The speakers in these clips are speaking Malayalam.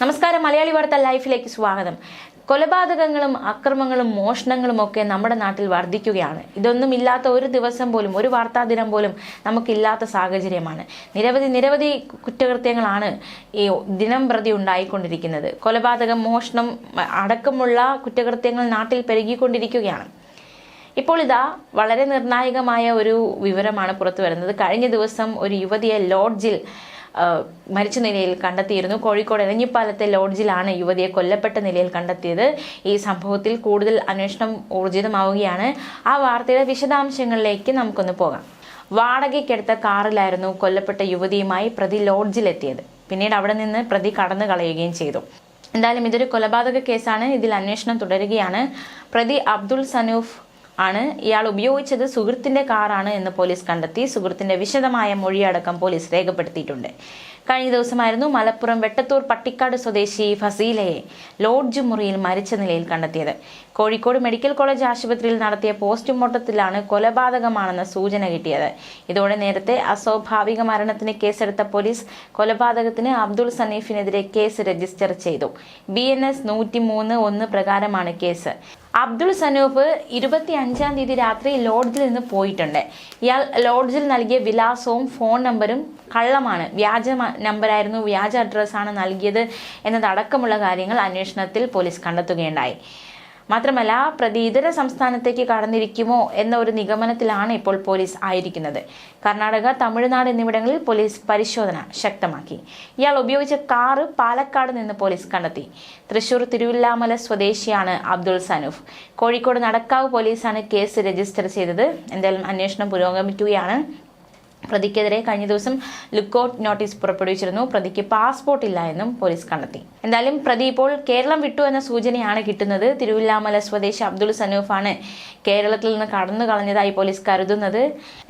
നമസ്കാരം. മലയാളി വാർത്ത ലൈഫിലേക്ക് സ്വാഗതം. കൊലപാതകങ്ങളും അക്രമങ്ങളും മോഷണങ്ങളും ഒക്കെ നമ്മുടെ നാട്ടിൽ വർദ്ധിക്കുകയാണ് ഇതൊന്നും ഇല്ലാത്ത ഒരു ദിവസം പോലും ഒരു വാർത്താ ദിനം പോലും നമുക്കില്ലാത്ത സാഹചര്യമാണ്. നിരവധി നിരവധി കുറ്റകൃത്യങ്ങളാണ് ഈ ദിനം പ്രതി ഉണ്ടായിക്കൊണ്ടിരിക്കുന്നത്. കൊലപാതകം മോഷണം അടക്കമുള്ള കുറ്റകൃത്യങ്ങൾ നാട്ടിൽ പെരുകിക്കൊണ്ടിരിക്കുകയാണ്. ഇപ്പോൾ ഇതാ വളരെ നിർണായകമായ ഒരു വിവരമാണ് പുറത്തു വരുന്നത് കഴിഞ്ഞ ദിവസം ഒരു യുവതിയെ ലോഡ്ജിൽ മരിച്ച നിലയിൽ കണ്ടെത്തിയിരുന്നു. കോഴിക്കോട് എരഞ്ഞിപ്പാലത്തെ ലോഡ്ജിലാണ് യുവതിയെ കൊല്ലപ്പെട്ട നിലയിൽ കണ്ടെത്തിയത്. ഈ സംഭവത്തിൽ കൂടുതൽ അന്വേഷണം ഊർജിതമാവുകയാണ്. ആ വാർത്തയുടെ വിശദാംശങ്ങളിലേക്ക് നമുക്കൊന്ന് പോകാം. വാടകയ്ക്കെടുത്ത കാറിലായിരുന്നു കൊല്ലപ്പെട്ട യുവതിയുമായി പ്രതി ലോഡ്ജിലെത്തിയത്. പിന്നീട് അവിടെ നിന്ന് പ്രതി കടന്നു കളയുകയും ചെയ്തു. എന്തായാലും ഇതൊരു കൊലപാതക കേസാണ്. ഇതിൽ അന്വേഷണം തുടരുകയാണ്. പ്രതി അബ്ദുൾ സനൂഫ് ആണ്. ഇയാൾ ഉപയോഗിച്ചത് സുഹൃത്തിന്റെ കാറാണ് എന്ന് പോലീസ് കണ്ടെത്തി. സുഹൃത്തിന്റെ വിശദമായ മൊഴിയടക്കം പോലീസ് രേഖപ്പെടുത്തിയിട്ടുണ്ട്. കഴിഞ്ഞ ദിവസമായിരുന്നു മലപ്പുറം വെട്ടത്തൂർ പട്ടിക്കാട് സ്വദേശി ഫസീലയെ ലോഡ്ജ് മുറിയിൽ മരിച്ച നിലയിൽ കണ്ടെത്തിയത്. കോഴിക്കോട് മെഡിക്കൽ കോളേജ് ആശുപത്രിയിൽ നടത്തിയ പോസ്റ്റ്മോർട്ടത്തിലാണ് കൊലപാതകമാണെന്ന സൂചന കിട്ടിയത്. ഇതോടെ നേരത്തെ അസ്വാഭാവിക മരണത്തിന് കേസെടുത്ത പോലീസ് കൊലപാതകത്തിന് അബ്ദുൾ സനീഫിനെതിരെ കേസ് രജിസ്റ്റർ ചെയ്തു. ബി എൻ എസ് നൂറ്റി മൂന്ന് ഒന്ന് പ്രകാരമാണ് കേസ്. അബ്ദുൾ സനൂഫ് ഇരുപത്തി അഞ്ചാം തീയതി രാത്രി ലോഡ്ജിൽ നിന്ന് പോയിട്ടുണ്ട്. ഇയാൾ ലോഡ്ജിൽ നൽകിയ വിലാസവും ഫോൺ നമ്പറും കള്ളമാണ്. വ്യാജ നമ്പറായിരുന്നു വ്യാജ അഡ്രസ്സാണ് നൽകിയത് എന്നതടക്കമുള്ള കാര്യങ്ങൾ അന്വേഷണത്തിൽ പോലീസ് കണ്ടെത്തുകയുണ്ടായി. മാത്രമല്ല പ്രതി ഇതര സംസ്ഥാനത്തേക്ക് കടന്നിരിക്കുമോ എന്ന ഒരു നിഗമനത്തിലാണ് ഇപ്പോൾ പോലീസ് ആയിരിക്കുന്നത്. കർണാടക തമിഴ്നാട് എന്നിവിടങ്ങളിൽ പോലീസ് പരിശോധന ശക്തമാക്കി. ഇയാൾ ഉപയോഗിച്ച കാറ് പാലക്കാട് നിന്ന് പോലീസ് കണ്ടെത്തി. തൃശൂർ തിരുവില്ലാമല സ്വദേശിയാണ് അബ്ദുൾ സനൂഫ്. കോഴിക്കോട് നടക്കാവ് പോലീസാണ് കേസ് രജിസ്റ്റർ ചെയ്തത്. എന്തായാലും അന്വേഷണം പുരോഗമിക്കുകയാണ്. പ്രതിക്കെതിരെ കഴിഞ്ഞ ദിവസം ലുക്കൌട്ട് നോട്ടീസ് പുറപ്പെടുവിച്ചിരുന്നു. പ്രതിക്ക് പാസ്പോർട്ട് ഇല്ല എന്നും പോലീസ് കണ്ടെത്തി. എന്തായാലും പ്രതി ഇപ്പോൾ കേരളം വിട്ടു എന്ന സൂചനയാണ് കിട്ടുന്നത്. തിരുവില്ലാമല സ്വദേശി അബ്ദുൾ സനൂഫാണ് കേരളത്തിൽ നിന്ന് കടന്നു കളഞ്ഞതായി പോലീസ് കരുതുന്നത്.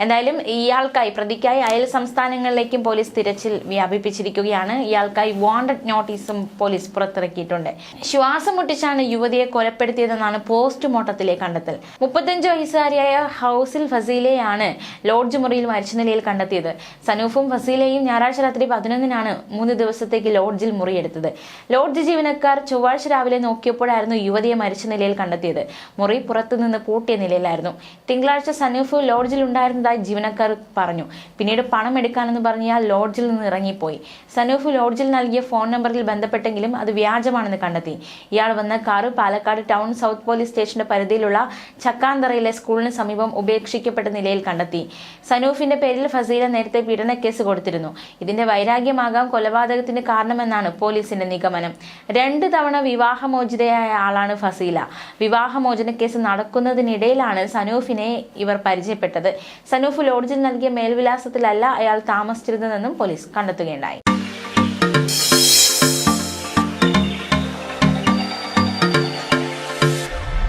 എന്തായാലും ഇയാൾക്കായി പ്രതിക്കായി അയൽ സംസ്ഥാനങ്ങളിലേക്കും പോലീസ് തിരച്ചിൽ വ്യാപിപ്പിച്ചിരിക്കുകയാണ്. ഇയാൾക്കായി വാണ്ടഡ് നോട്ടീസും പോലീസ് പുറത്തിറക്കിയിട്ടുണ്ട്. ശ്വാസം മുട്ടിച്ചാണ് യുവതിയെ കൊലപ്പെടുത്തിയതെന്നാണ് പോസ്റ്റ്മോർട്ടത്തിലെ കണ്ടെത്തൽ. മുപ്പത്തഞ്ച് വയസ്സുകാരിയായ ഹൗസിൽ ഫസീലയാണ് ലോഡ്ജ് മുറിയിൽ മരിച്ച നിലയിൽ കണ്ടെത്തിയത്. സനൂഫും ഫസീലയും ഞായറാഴ്ച രാത്രി പതിനൊന്നിനാണ് മൂന്ന് ദിവസത്തേക്ക് ലോഡ്ജിൽ മുറിയെടുത്തത്. ലോഡ്ജ് ജീവനക്കാർ ചൊവ്വാഴ്ച രാവിലെ നോക്കിയപ്പോഴായിരുന്നു യുവതിയെ മരിച്ച നിലയിൽ കണ്ടെത്തിയത്. മുറി പുറത്തുനിന്ന് പൂട്ടിയ നിലയിലായിരുന്നു. തിങ്കളാഴ്ച സനൂഫ് ലോഡ്ജിൽ ഉണ്ടായിരുന്നതായി ജീവനക്കാർ പറഞ്ഞു. പിന്നീട് പണം എടുക്കാനെന്ന് പറഞ്ഞ് ലോഡ്ജിൽ നിന്ന് ഇറങ്ങിപ്പോയി. സനൂഫ് ലോഡ്ജിൽ നൽകിയ ഫോൺ നമ്പറിൽ ബന്ധപ്പെട്ടെങ്കിലും അത് വ്യാജമാണെന്ന് കണ്ടെത്തി. ഇയാൾ വന്ന car Palakkad town south police സ്റ്റേഷന്റെ പരിധിയിലുള്ള ചക്കാന്തറയിലെ സ്കൂളിന് സമീപം ഉപേക്ഷിക്കപ്പെട്ട നിലയിൽ കണ്ടെത്തി. സനൂഫിന്റെ പേരിൽ ഫസീല നേരത്തെ പീഡനക്കേസ് കേസ് കൊടുത്തിരുന്നു. ഇതിന്റെ വൈരാഗ്യമാകാം കൊലപാതകത്തിന് കാരണമെന്നാണ് പോലീസിന്റെ നിഗമനം. രണ്ട് തവണ വിവാഹമോചിതയായ ആളാണ് ഫസീല. വിവാഹമോചന കേസ് നടക്കുന്നതിനിടയിലാണ് സനൂഫിനെ ഇവർ പരിചയപ്പെട്ടത്. സനൂഫ് ലോഡ്ജിൽ നൽകിയ മേൽവിലാസത്തിലല്ല അയാൾ താമസിച്ചിരുന്നതെന്നും പോലീസ് കണ്ടെത്തുകയുണ്ടായി.